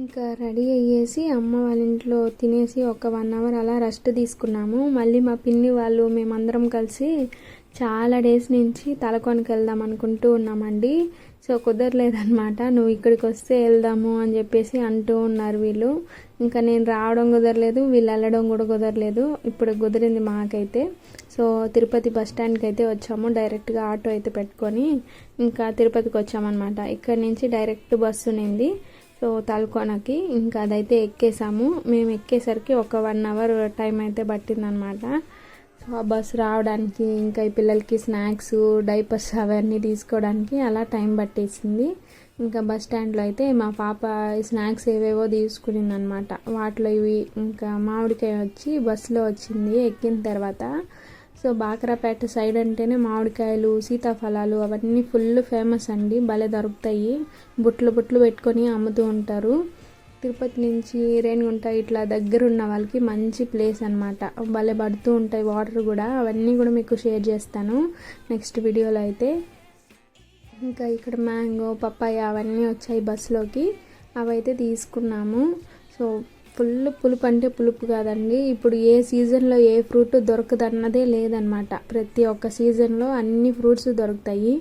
ఇంకా రెడీ అయ్యేసి అమ్మ వాళ్ళ ఇంట్లో తినేసి ఒక వన్ అవర్ అలా రెస్ట్ తీసుకున్నాము. మళ్ళీ మా పిన్ని వాళ్ళు మేమందరం కలిసి చాలా డేస్ నుంచి తలకొనికి వెళ్దాం అనుకుంటూ ఉన్నామండి. సో కుదరలేదనమాట నువ్వు ఇక్కడికి వస్తే వెళ్దాము అని చెప్పేసి అంటూ ఉన్నారు వీళ్ళు. ఇంకా నేను రావడం కుదరలేదు వీళ్ళు వెళ్ళడం కూడా కుదరలేదు. ఇప్పుడు కుదిరింది మాకైతే. సో తిరుపతి బస్ స్టాండ్కి అయితే వచ్చాము. డైరెక్ట్గా ఆటో అయితే పెట్టుకొని ఇంకా తిరుపతికి వచ్చామన్నమాట. ఇక్కడ నుంచి డైరెక్ట్ బస్సు ఉన్నింది సో తలకోనకి ఇంకా అదైతే ఎక్కేసాము. మేము ఎక్కేసరికి ఒక వన్ అవర్ టైం అయితే పట్టిందనమాట. సో ఆ బస్సు రావడానికి ఇంకా ఈ పిల్లలకి స్నాక్స్ డైపర్స్ అవన్నీ తీసుకోవడానికి అలా టైం పట్టేసింది. ఇంకా బస్ స్టాండ్లో అయితే మా పాప స్నాక్స్ ఏవేవో తీసుకునిందనమాట. వాటిలో ఇవి ఇంకా మామిడికాయ వచ్చి బస్సులో వచ్చింది. ఎక్కిన తర్వాత సో బాకరాపేట సైడ్ అంటేనే మామిడికాయలు సీతాఫలాలు అవన్నీ ఫుల్ ఫేమస్ అండి. భలే దొరుకుతాయి. బుట్లు బుట్లు పెట్టుకొని అమ్ముతూ ఉంటారు. తిరుపతి నుంచి రేణిగుంట ఇట్లా దగ్గర ఉన్న వాళ్ళకి మంచి ప్లేస్ అనమాట భలే పడుతూ ఉంటాయి వాటర్ కూడా. అవన్నీ కూడా మీకు షేర్ చేస్తాను నెక్స్ట్ వీడియోలో అయితే. ఇంకా ఇక్కడ మ్యాంగో పప్పాయ అవన్నీ వచ్చాయి బస్సులోకి. అవైతే తీసుకున్నాము. సో ఫుల్ పులుపు అంటే పులుపు కాదండి. ఇప్పుడు ఏ సీజన్లో ఏ ఫ్రూట్ దొరకదన్నదే లేదనమాట ప్రతి ఒక్క సీజన్లో అన్ని ఫ్రూట్స్ దొరుకుతాయి.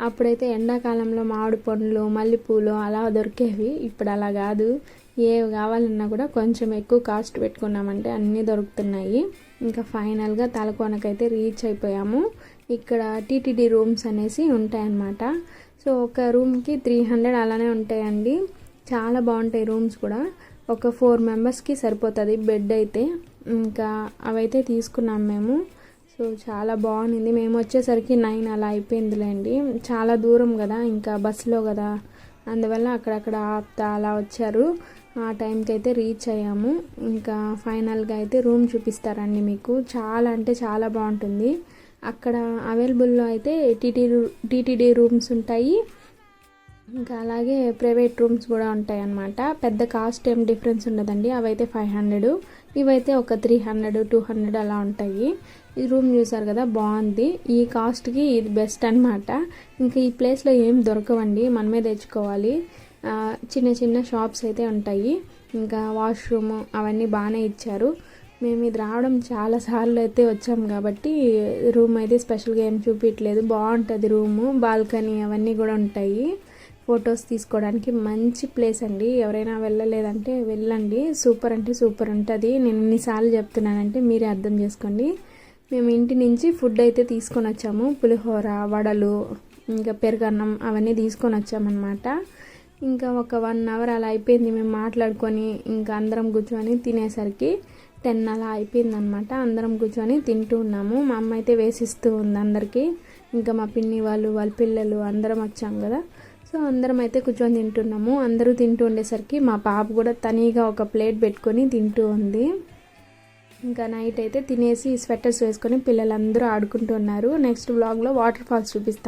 అప్పుడైతే ఎండాకాలంలో మామిడి పండ్లు మల్లెపూలు అలా దొరికేవి. ఇప్పుడు అలా కాదు. ఏవి కావాలన్నా కూడా కొంచెం ఎక్కువ కాస్ట్ పెట్టుకున్నామంటే అన్నీ దొరుకుతున్నాయి. ఇంకా ఫైనల్గా తలకోనకైతే రీచ్ అయిపోయాము. ఇక్కడ టీటీడీ రూమ్స్ అనేసి ఉంటాయన్నమాట. సో ఒక రూమ్కి త్రీ హండ్రెడ్ అలానే ఉంటాయండి. చాలా బాగుంటాయి రూమ్స్ కూడా. ఒక ఫోర్ మెంబర్స్కి సరిపోతుంది బెడ్ అయితే. ఇంకా అవైతే తీసుకున్నాం మేము. సో చాలా బాగుంది మేము వచ్చేసరికి నైన్ అలా అయిపోయిందిలేండి. చాలా దూరం కదా ఇంకా బస్సులో కదా. అందువల్ల అక్కడక్కడ ఆప్తా అలా వచ్చారు. ఆ టైంకి అయితే రీచ్ అయ్యాము. ఇంకా ఫైనల్గా అయితే రూమ్ చూపిస్తారండి మీకు. చాలా అంటే చాలా బాగుంటుంది. అక్కడ అవైలబుల్లో అయితే టీటీ టీటీడీ రూమ్స్ ఉంటాయి. ఇంకా అలాగే ప్రైవేట్ రూమ్స్ కూడా ఉంటాయి అన్నమాట పెద్ద కాస్ట్ ఏం డిఫరెన్స్ ఉండదండి. అవైతే ఫైవ్ హండ్రెడ్ ఇవైతే ఒక త్రీ హండ్రెడ్ టూ హండ్రెడ్ అలా ఉంటాయి. ఈ రూమ్ చూసారు కదా బాగుంది. ఈ కాస్ట్కి ఇది బెస్ట్ అనమాట ఇంకా ఈ ప్లేస్లో ఏం దొరకవండి మనమే తెచ్చుకోవాలి. చిన్న చిన్న షాప్స్ అయితే ఉంటాయి. ఇంకా వాష్రూమ్ అవన్నీ బాగానే ఇచ్చారు. మేము ఇది రావడం చాలా సార్లు అయితే వచ్చాం కాబట్టి రూమ్ అయితే స్పెషల్గా ఏం చూపించలేదు బాగుంటుంది రూము బాల్కనీ అవన్నీ కూడా ఉంటాయి. ఫొటోస్ తీసుకోవడానికి మంచి ప్లేస్ అండి. ఎవరైనా వెళ్ళలేదంటే వెళ్ళండి. సూపర్ అంటే సూపర్ ఉంటుంది. నేను ఎన్నిసార్లు చెప్తున్నానంటే మీరే అర్థం చేసుకోండి. మేము ఇంటి నుంచి ఫుడ్ అయితే తీసుకొని వచ్చాము. పులిహోర వడలు ఇంకా పెరుగన్నం అవన్నీ తీసుకొని వచ్చామన్నమాట. ఇంకా ఒక వన్ అవర్ అలా అయిపోయింది మేము మాట్లాడుకొని ఇంకా అందరం కూర్చొని తినేసరికి టెన్ అలా అయిపోయిందనమాట అందరం కూర్చొని తింటూ ఉన్నాము. మా అమ్మ అయితే వేసిస్తూ ఉంది అందరికీ. ఇంకా మా పిన్ని వాళ్ళు వాళ్ళ పిల్లలు అందరం వచ్చాం కదా. సో అందరం అయితే కూర్చొని తింటున్నాము. అందరూ తింటూ ఉండేసరికి మా పాప కూడా తనీగా ఒక ప్లేట్ పెట్టుకొని తింటూ ఉంది. ఇంకా నైట్ అయితే తినేసి స్వెటర్స్ వేసుకొని పిల్లలందరూ ఆడుకుంటున్నారు నెక్స్ట్ బ్లాగ్లో వాటర్ ఫాల్స్ చూపిస్తాను